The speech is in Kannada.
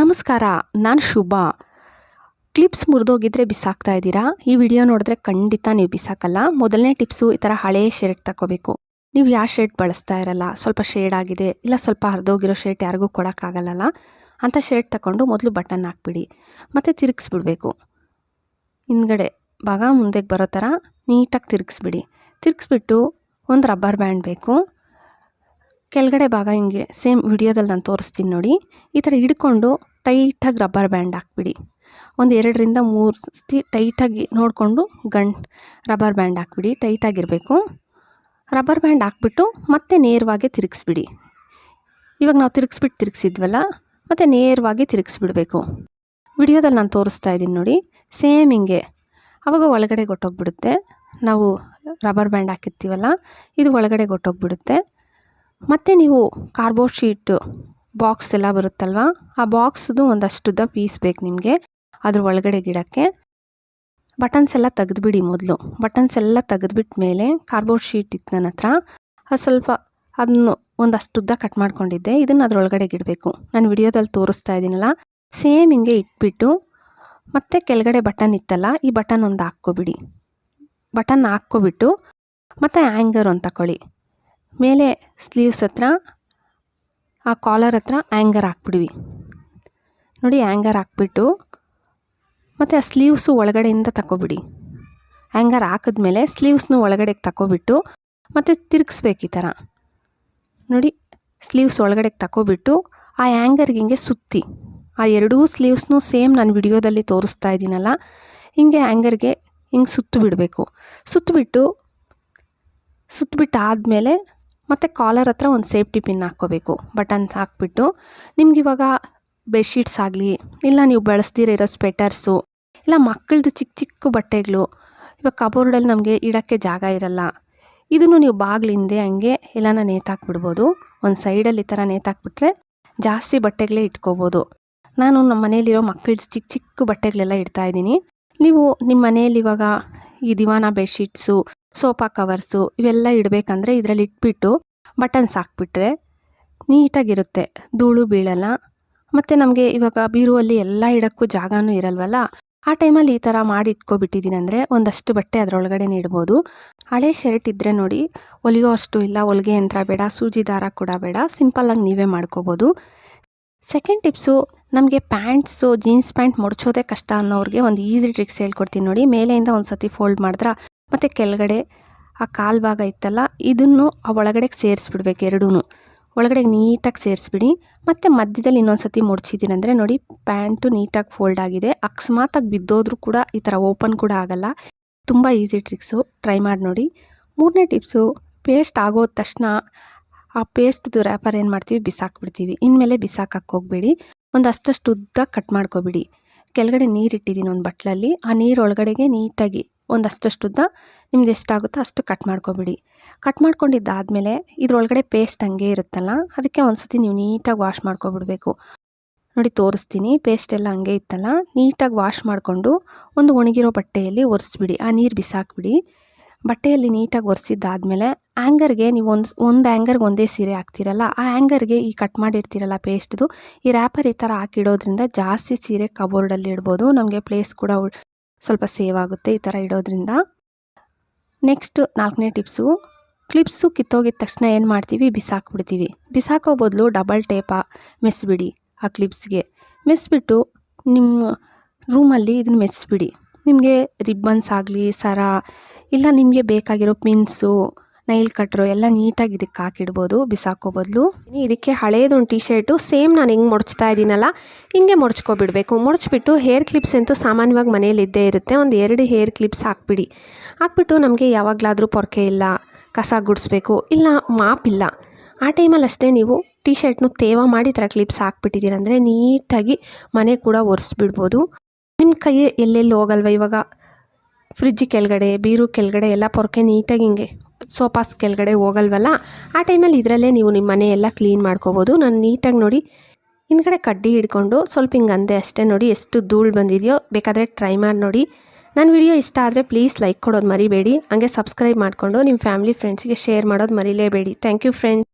ನಮಸ್ಕಾರ, ನಾನು ಶುಭ. ಕ್ಲಿಪ್ಸ್ ಮುರಿದೋಗಿದ್ರೆ ಬಿಸಾಕ್ತಾ ಇದ್ದೀರಾ? ಈ ವಿಡಿಯೋ ನೋಡಿದ್ರೆ ಖಂಡಿತ ನೀವು ಬಿಸಾಕಲ್ಲ. ಮೊದಲನೇ ಟಿಪ್ಸು, ಈ ಥರ ಹಳೆಯ ಶರ್ಟ್ ತಗೋಬೇಕು ನೀವು ಯಾವ ಶರ್ಟ್ ಬಳಸ್ತಾ ಇರಲ್ಲ? ಸ್ವಲ್ಪ ಶೇಡ್ ಆಗಿದೆ, ಇಲ್ಲ ಸ್ವಲ್ಪ ಹರಿದೋಗಿರೋ ಶರ್ಟ್ ಯಾರಿಗೂ ಕೊಡೋಕ್ಕಾಗಲ್ಲ ಅಂಥ ಶರ್ಟ್ ತಗೊಂಡು ಮೊದಲು ಬಟನ್ ಹಾಕ್ಬಿಡಿ. ಮತ್ತು ತಿರುಗಿಸ್ಬಿಡ್ಬೇಕು. ಹಿಂದ್ಗಡೆ, ಭಾಗ ಮುಂದೆಗೆ ಬರೋ ಥರ ನೀಟಾಗಿ ತಿರುಗಿಸ್ಬಿಡಿ. ತಿರುಗಿಸ್ಬಿಟ್ಟು ಒಂದು ರಬ್ಬರ್ ಬ್ಯಾಂಡ್ ಬೇಕು. ಕೆಳಗಡೆ ಭಾಗ ಹಿಂಗೆ ಸೇಮ್ ವಿಡಿಯೋದಲ್ಲಿ ನಾನು ತೋರಿಸ್ತೀನಿ ನೋಡಿ. ಈ ಥರ ಹಿಡ್ಕೊಂಡು ಟೈಟಾಗಿ ರಬ್ಬರ್ ಬ್ಯಾಂಡ್ ಹಾಕ್ಬಿಡಿ. ಒಂದು ಎರಡರಿಂದ ಮೂರು ಸತಿ ಟೈಟಾಗಿ ನೋಡಿಕೊಂಡು ಗಂಟ್ ರಬ್ಬರ್ ಬ್ಯಾಂಡ್ ಹಾಕ್ಬಿಡಿ. ಟೈಟಾಗಿರಬೇಕು ರಬ್ಬರ್ ಬ್ಯಾಂಡ್ ಹಾಕ್ಬಿಟ್ಟು ಮತ್ತೆ ನೇರವಾಗಿ ತಿರುಗಿಸ್ಬಿಡಿ. ಇವಾಗ ನಾವು ತಿರುಗಿಸ್ಬಿಟ್ಟು ತಿರುಗಿಸಿದ್ವಲ್ಲ, ಮತ್ತು ನೇರವಾಗಿ ತಿರುಗಿಸ್ಬಿಡ್ಬೇಕು. ವಿಡಿಯೋದಲ್ಲಿ ನಾನು ತೋರಿಸ್ತಾ ಇದ್ದೀನಿ ನೋಡಿ. ಸೇಮ್ ಹಿಂಗೆ. ಅವಾಗ ಒಳಗಡೆ ಗೊಟ್ಟೋಗ್ಬಿಡುತ್ತೆ. ನಾವು ರಬ್ಬರ್ ಬ್ಯಾಂಡ್ ಹಾಕಿರ್ತೀವಲ್ಲ, ಇದು ಒಳಗಡೆ ಗೊಟ್ಟೋಗ್ಬಿಡುತ್ತೆ. ಮತ್ತು ನೀವು ಕಾರ್ಬೋರ್ಡ್ ಶೀಟ್ ಬಾಕ್ಸ್ ಎಲ್ಲ ಬರುತ್ತಲ್ವ? ಆ ಬಾಕ್ಸ್ದು ಒಂದಷ್ಟುದ್ದ ಪೀಸ್ ಬೇಕು ನಿಮಗೆ, ಅದ್ರ ಒಳಗಡೆ ಗಿಡಕ್ಕೆ. ಬಟನ್ಸ್ ಎಲ್ಲ ತೆಗೆದುಬಿಡಿ ಮೊದಲು. ಬಟನ್ಸ್ ಎಲ್ಲ ತೆಗೆದುಬಿಟ್ಟ ಮೇಲೆ ಕಾರ್ಬೋರ್ಡ್ ಶೀಟ್ ಇತ್ತು ನನ್ನ ಹತ್ರ. ಅದು ಸ್ವಲ್ಪ ಅದನ್ನು ಒಂದಷ್ಟುದ್ದ ಕಟ್ ಮಾಡ್ಕೊಂಡಿದ್ದೆ. ಇದನ್ನು ಅದರೊಳಗಡೆ ಇಡಬೇಕು. ನಾನು ವಿಡಿಯೋದಲ್ಲಿ ತೋರಿಸ್ತಾ ಇದ್ದೀನಲ್ಲ, ಸೇಮ್ ಹಿಂಗೆ ಇಟ್ಬಿಟ್ಟು ಮತ್ತು ಕೆಳಗಡೆ ಬಟನ್ ಇತ್ತಲ್ಲ, ಈ ಬಟನ್ ಒಂದು ಹಾಕ್ಕೊಬಿಡಿ. ಬಟನ್ ಹಾಕ್ಕೊಬಿಟ್ಟು ಮತ್ತು ಆ್ಯಂಗರ್ ಒಂದು ತಗೊಳ್ಳಿ ಮೇಲೆ ಸ್ಲೀವ್ಸ್ ಹತ್ರ, ಆ ಕಾಲರ್ ಹತ್ರ ಆ್ಯಂಗರ್ ಹಾಕ್ಬಿಡ್ವಿ. ನೋಡಿ ಆ್ಯಂಗರ್ ಹಾಕ್ಬಿಟ್ಟು, ಮತ್ತು ಆ ಸ್ಲೀವ್ಸು ಒಳಗಡೆಯಿಂದ ತಗೊಬಿಡಿ ಆ್ಯಂಗರ್ ಹಾಕಿದ್ಮೇಲೆ ಸ್ಲೀವ್ಸ್ನು ಒಳಗಡೆಗೆ ತಗೊಬಿಟ್ಟು ಮತ್ತು ತಿರುಗಿಸ್ಬೇಕು ಈ ಥರ. ನೋಡಿ ಸ್ಲೀವ್ಸ್ ಒಳಗಡೆಗೆ ತಗೊಬಿಟ್ಟು ಆ ಆ್ಯಂಗರ್ಗೆ ಹಿಂಗೆ ಸುತ್ತಿ. ಆ ಎರಡೂ ಸ್ಲೀವ್ಸ್ನು ಸೇಮ್ ನಾನು ವಿಡಿಯೋದಲ್ಲಿ ತೋರಿಸ್ತಾ ಇದ್ದೀನಲ್ಲ, ಹಿಂಗೆ ಆ್ಯಂಗರ್ಗೆ ಹಿಂಗೆ ಸುತ್ತು ಬಿಡಬೇಕು ಸುತ್ತಬಿಟ್ಟು ಸುತ್ತಬಿಟ್ಟು ಮತ್ತು ಕಾಲರ್ ಹತ್ರ ಒಂದು ಸೇಫ್ಟಿ ಪಿನ್ ಹಾಕ್ಕೋಬೇಕು. ಬಟನ್ಸ್ ಹಾಕ್ಬಿಟ್ಟು ನಿಮ್ಗೆ ಇವಾಗ ಬೆಡ್ಶೀಟ್ಸ್ ಆಗಲಿ, ಇಲ್ಲ ನೀವು ಬಳಸ್ದಿರೋ ಸ್ವೆಟರ್ಸು, ಇಲ್ಲ ಮಕ್ಕಳದು ಚಿಕ್ಕ ಚಿಕ್ಕ ಬಟ್ಟೆಗಳು, ಇವಾಗ ಕಬೋರ್ಡಲ್ಲಿ ನಮಗೆ ಇಡೋಕ್ಕೆ ಜಾಗ ಇರಲ್ಲ. ಇದನ್ನು ನೀವು ಬಾಗಿಲಿಂದೆ ಹಂಗೆ ಎಲ್ಲನ ನೇತಾಕ್ಬಿಡ್ಬೋದು. ಒಂದು ಸೈಡಲ್ಲಿ ಈ ಥರ ನೇತಾಕ್ಬಿಟ್ರೆ ಜಾಸ್ತಿ ಬಟ್ಟೆಗಳೇ ಇಟ್ಕೋಬೋದು. ನಾನು ನಮ್ಮ ಮನೇಲಿರೋ ಮಕ್ಕಳದ್ದು ಚಿಕ್ಕ ಚಿಕ್ಕ ಬಟ್ಟೆಗಳೆಲ್ಲ ಇಡ್ತಾ ಇದ್ದೀನಿ. ನೀವು ನಿಮ್ಮ ಮನೇಲಿ ಇವಾಗ ಈ ದಿವಾನ ಬೆಡ್ಶೀಟ್ಸು ಸೋಫಾ ಕವರ್ಸು ಇವೆಲ್ಲ ಇಡಬೇಕಂದ್ರೆ ಇದರಲ್ಲಿ ಇಟ್ಬಿಟ್ಟು ಬಟನ್ಸ್ ಹಾಕ್ಬಿಟ್ರೆ ನೀಟಾಗಿರುತ್ತೆ. ಧೂಳು, ಬೀಳಲ್ಲ. ಮತ್ತು ನಮಗೆ ಇವಾಗ ಬೀರುವಲ್ಲಿ ಎಲ್ಲ ಇಡೋಕ್ಕೂ ಜಾಗನೂ ಇರಲ್ವಲ್ಲ? ಆ ಟೈಮಲ್ಲಿ ಈ ಥರ ಮಾಡಿ ಇಟ್ಕೊಬಿಟ್ಟಿದ್ದೀನಿ ಅಂದರೆ ಒಂದಷ್ಟು ಬಟ್ಟೆ ಅದರೊಳಗಡೆ ಇಡ್ಬೋದು ಹಳೆ ಶರ್ಟ್ ಇದ್ದರೆ ನೋಡಿ ಹೊಲಿಯೋ ಅಷ್ಟು ಇಲ್ಲ ಹೊಲಿಗೆ ಯಂತ್ರ ಬೇಡ, ಸೂಜಿ ದಾರ ಕೂಡ ಬೇಡ ಸಿಂಪಲ್ಲಾಗಿ ನೀವೇ ಮಾಡ್ಕೋಬೋದು. ಸೆಕೆಂಡ್ ಟಿಪ್ಸು, ನಮಗೆ ಪ್ಯಾಂಟ್ಸು, ಜೀನ್ಸ್ ಪ್ಯಾಂಟ್ ಮುಡ್ಚೋದೇ ಕಷ್ಟ ಅನ್ನೋರಿಗೆ ಒಂದು ಈಸಿ ಟ್ರಿಕ್ಸ್ ಹೇಳ್ಕೊಡ್ತೀನಿ ನೋಡಿ. ಮೇಲೆಯಿಂದ ಒಂದು ಸತಿ ಫೋಲ್ಡ್ ಮಾಡಿದ್ರೆ ಮತ್ತು ಕೆಳಗಡೆ ಆ ಕಾಲು ಭಾಗ ಇತ್ತಲ್ಲ, ಇದನ್ನು ಆ ಒಳಗಡೆಗೆ ಸೇರಿಸ್ಬಿಡ್ಬೇಕು ಎರಡೂ ಒಳಗಡೆಗೆ ನೀಟಾಗಿ ಸೇರಿಸ್ಬಿಡಿ. ಮತ್ತು ಮಧ್ಯದಲ್ಲಿ ಇನ್ನೊಂದು ಸತಿ ಮುಡ್ಸಿದ್ದೀನಂದರೆ ನೋಡಿ, ಪ್ಯಾಂಟು ನೀಟಾಗಿ ಫೋಲ್ಡ್ ಆಗಿದೆ. ಅಕಸ್ಮಾತಾಗಿ ಬಿದ್ದೋದ್ರೂ ಕೂಡ ಈ ಥರ ಓಪನ್ ಕೂಡ ಆಗಲ್ಲ. ತುಂಬ ಈಸಿ ಟ್ರಿಕ್ಸು. ಟ್ರೈ ಮಾಡಿ ನೋಡಿ. ಮೂರನೇ ಟಿಪ್ಸು, ಪೇಸ್ಟ್ ಆಗೋದ ತಕ್ಷಣ ಆ ಪೇಸ್ಟ್ದು ರ್ಯಾಪರ್ ಏನು ಮಾಡ್ತೀವಿ? ಬಿಸಾಕ್ಬಿಡ್ತೀವಿ. ಇನ್ಮೇಲೆ ಬಿಸಾಕಕ್ಕೆ ಹೋಗಬೇಡಿ. ಒಂದು ಅಷ್ಟಷ್ಟು ಉದ್ದ ಕಟ್ ಮಾಡ್ಕೊಬಿಡಿ. ಕೆಳಗಡೆ ನೀರು ಇಟ್ಟಿದ್ದೀನಿ ಒಂದು ಬಟ್ಲಲ್ಲಿ. ಆ ನೀರು ಒಳಗಡೆಗೆ ನೀಟಾಗಿ ಒಂದು ಅಷ್ಟಷ್ಟು ಉದ್ದ ನಿಮ್ದು ಎಷ್ಟಾಗುತ್ತೋ ಅಷ್ಟು ಕಟ್ ಮಾಡ್ಕೊಬಿಡಿ. ಕಟ್ ಮಾಡ್ಕೊಂಡಿದ್ದಾದಮೇಲೆ ಇದ್ರೊಳಗಡೆ ಪೇಸ್ಟ್ ಹಂಗೆ ಇರುತ್ತಲ್ಲ, ಅದಕ್ಕೆ ಒಂದು ಸತಿ ನೀವು ನೀಟಾಗಿ ವಾಶ್ ಮಾಡ್ಕೊಬಿಡ್ಬೇಕು. ನೋಡಿ, ತೋರಿಸ್ತೀನಿ. ಪೇಸ್ಟ್ ಎಲ್ಲ ಹಂಗೆ ಇತ್ತಲ್ಲ, ನೀಟಾಗಿ ವಾಶ್ ಮಾಡಿಕೊಂಡು ಒಂದು ಒಣಗಿರೋ ಬಟ್ಟೆಯಲ್ಲಿ ಒರೆಸ್ಬಿಡಿ. ಆ ನೀರು ಬಿಸಾಕ್ಬಿಡಿ. ಬಟ್ಟೆಯಲ್ಲಿ ನೀಟಾಗಿ ಒರೆಸಿದ್ದಾದಮೇಲೆ ಆ್ಯಂಗರ್ಗೆ ನೀವು ಒಂದು ಒಂದು ಆ್ಯಂಗರ್ಗೆ ಒಂದೇ ಸೀರೆ ಹಾಕ್ತಿರಲ್ಲ, ಆ ಆ್ಯಂಗರ್ಗೆ ಈ ಕಟ್ ಮಾಡಿರ್ತೀರಲ್ಲ ಪೇಸ್ಟ್ದು ಈ ರ್ಯಾಪರ್ ಈ ಥರ ಹಾಕಿಡೋದ್ರಿಂದ ಜಾಸ್ತಿ ಸೀರೆ ಕಬೋರ್ಡಲ್ಲಿ ಇಡ್ಬೋದು, ನಮಗೆ ಪ್ಲೇಸ್ ಕೂಡ ಸ್ವಲ್ಪ ಸೇವ್ ಆಗುತ್ತೆ ಈ ಥರ ಇಡೋದ್ರಿಂದ. ನೆಕ್ಸ್ಟ್ ನಾಲ್ಕನೇ ಟಿಪ್ಸು, ಕ್ಲಿಪ್ಸು ಕಿತ್ತೋಗಿದ ತಕ್ಷಣ ಏನು ಮಾಡ್ತೀವಿ? ಬಿಸಾಕ್ಬಿಡ್ತೀವಿ. ಬಿಸಾಕೋ ಬದಲು ಡಬಲ್ ಟೇಪ ಮೆಸ್ಬಿಡಿ ಆ ಕ್ಲಿಪ್ಸ್ಗೆ. ಮೆಸ್ಬಿಟ್ಟು ನಿಮ್ಮ ರೂಮಲ್ಲಿ ಇದನ್ನು ಮೆಸ್ಬಿಡಿ. ನಿಮಗೆ ರಿಬ್ಬನ್ಸ್ ಆಗಲಿ, ಸರ, ಇಲ್ಲ ನಿಮಗೆ ಬೇಕಾಗಿರೋ ಪಿನ್ಸು ನೈಲ್ ಕಟ್ರು ಎಲ್ಲ ನೀಟಾಗಿ ಇದಕ್ಕೆ ಹಾಕಿಡ್ಬೋದು, ಬಿಸಾಕೋ ಬದಲು. ಇದಕ್ಕೆ ಹಳೇದೊಂದು ಟೀ ಶರ್ಟು ಸೇಮ್ ನಾನು ಹಿಂಗೆ ಮುಡ್ಚ್ತಾ ಇದ್ದೀನಲ್ಲ, ಹಿಂಗೆ ಮುಡ್ಚ್ಕೊಬಿಡ್ಬೇಕು ಮುಡ್ಚ್ಬಿಟ್ಟು ಹೇರ್ ಕ್ಲಿಪ್ಸ್ ಅಂತೂ ಸಾಮಾನ್ಯವಾಗಿ ಮನೇಲಿ ಇದ್ದೇ ಇರುತ್ತೆ. ಒಂದು ಎರಡು ಹೇರ್ ಕ್ಲಿಪ್ಸ್ ಹಾಕ್ಬಿಡಿ. ಹಾಕ್ಬಿಟ್ಟು ನಮಗೆ ಯಾವಾಗಲಾದರೂ ಪೊರಕೆ ಇಲ್ಲ, ಕಸ ಗುಡಿಸ್ಬೇಕು, ಇಲ್ಲ ಮಾಪಿಲ್ಲ ಆ ಟೈಮಲ್ಲಿ ಅಷ್ಟೇ ನೀವು ಟಿ ಶರ್ಟ್ನು ತೇವ ಮಾಡಿ ಥರ ಕ್ಲಿಪ್ಸ್ ಹಾಕ್ಬಿಟ್ಟಿದ್ದೀರಂದರೆ ನೀಟಾಗಿ ಮನೆ ಕೂಡ ಒರೆಸ್ಬಿಡ್ಬೋದು. ನಿಮ್ಮ ಕೈ ಎಲ್ಲೆಲ್ಲಿ ಹೋಗಲ್ವ ಇವಾಗ? ಫ್ರಿಜ್ ಕೆಳಗಡೆ, ಬೀರು ಕೆಳಗಡೆ ಎಲ್ಲ ಪೊರಕೆ ನೀಟಾಗಿ ಹಿಂಗೆ ಸೋಫಾಸ್ ಕೆಳಗಡೆ ಹೋಗಲ್ವಲ್ಲ? ಆ ಟೈಮಲ್ಲಿ ಇದರಲ್ಲೇ ನೀವು ನಿಮ್ಮ ಮನೆ ಎಲ್ಲ ಕ್ಲೀನ್ ಮಾಡ್ಕೋಬೋದು. ನಾನು ನೀಟಾಗಿ ನೋಡಿ ಹಿಂದ್ಗಡೆ ಕಡ್ಡಿ ಹಿಡ್ಕೊಂಡು ಸ್ವಲ್ಪ ಹಿಂಗೆ ಅಷ್ಟೇ ನೋಡಿ ಎಷ್ಟು ಧೂಳು ಬಂದಿದೆಯೋ. ಬೇಕಾದರೆ ಟ್ರೈ ಮಾಡಿ ನೋಡಿ. ನನ್ನ ವಿಡಿಯೋ ಇಷ್ಟ ಆದರೆ ಪ್ಲೀಸ್ ಲೈಕ್ ಕೊಡೋದು ಮರಿಬೇಡಿ. ಹಂಗೆ ಸಬ್ಸ್ಕ್ರೈಬ್ ಮಾಡಿಕೊಂಡು ನಿಮ್ಮ ಫ್ಯಾಮಿಲಿ, ಫ್ರೆಂಡ್ಸಿಗೆ ಶೇರ್ ಮಾಡೋದು ಮರಿಲೇಬೇಡಿ. Thank you friends.